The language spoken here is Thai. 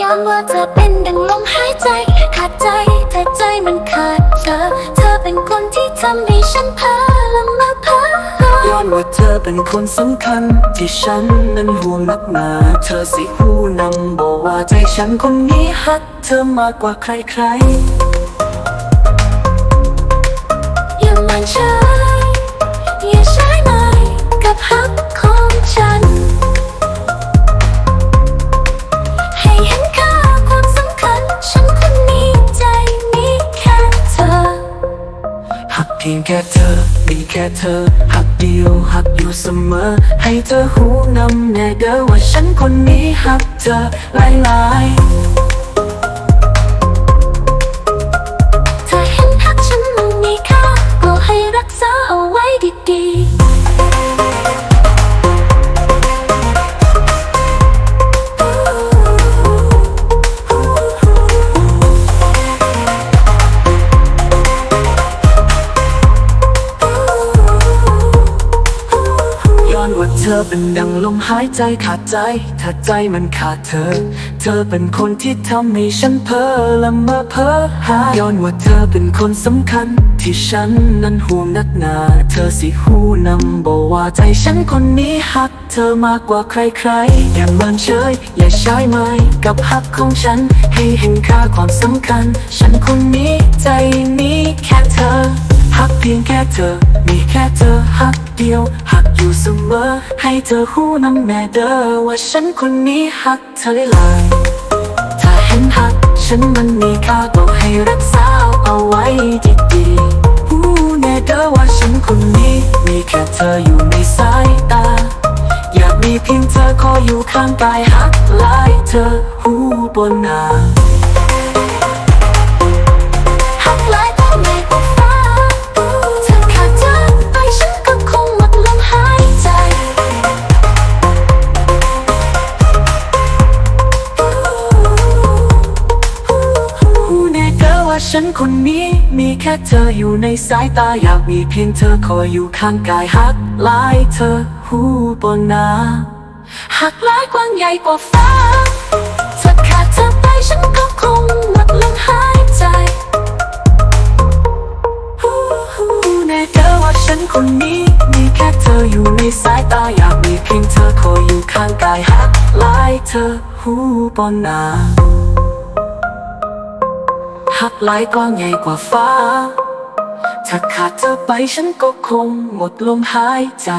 ย้ำว่าเธอเป็นดังลมหายใจ ขาดใจแต่ใจมันขาดเธอ เธอเป็นคนที่ทำให้ฉันเพ้อละเมอเพ้อย้อนว่าเธอเป็นคนสำคัญ ที่ฉันนั้นห่วงนักหนา เธอสิหูนำบอกว่าใจฉันคนนี้ฮัก เธอมากกว่าใครๆ พียงแค่เธอ มีแค่เธอ หักเดียวหักอยู่เสมอ ให้เธอหูนำแน่เด้อว่าฉันคนนี้หักเธอหลายหลาย เธอเป็นดังลมหายใจขาดใจ ถ้าใจมันขาดเธอ เธอเป็นคนที่ทำให้ฉันเพ้อละเมอเพ้อหาย้อนว่าเธอเป็นคนสำคัญ ที่ฉันนั้นห่วงนักหนา เธอสิหูนำบอกว่าใจฉันคนนี้หัก เธอมากกว่าใครๆ อย่าเมินเฉย อย่าใช้ไม้กับหักของฉัน ให้เห็นค่าความสำคัญ ฉันคนนี้ใจนี้แค่เธอ พียงแค่เธอ มีแค่เธอหักเดียว หักอยู่เสมอ ให้เธอหูนำแม่เด้อว่าฉันคนนี้หักเธอหลายถ้าเห็นหัก ฉันมันมีค่าก็ให้รักษาเอาไว้ดีๆหูแน่เด้อว่าฉันคนนี้ มีแค่เธออยู่ในสายตา อยากมีเพียงเธอคอยอยู่ข้างกายหักลายเธอหูบนหน้า ฉันคนนี้มีแค่เธออยู่ในสายตาอยากมีเพียงเธอคอยอยู่ข้างกายหักลายเธอหูบนนาหักลายกว้างใหญ่กว่าฟ้าเธอขาดเธอไปฉันก็คงหมดลมหายใจรู้แน่เธอว่าฉันคนนี้มีแค่เธออยู่ในสายตาอยากมีเพียงเธอคอยอยู่ข้างกายหักลายเธอหูบนนา หักหลายก็ใหญ่กว่าฟ้า ถ้าขาดเธอไปฉันก็คงหมดลมหายใจ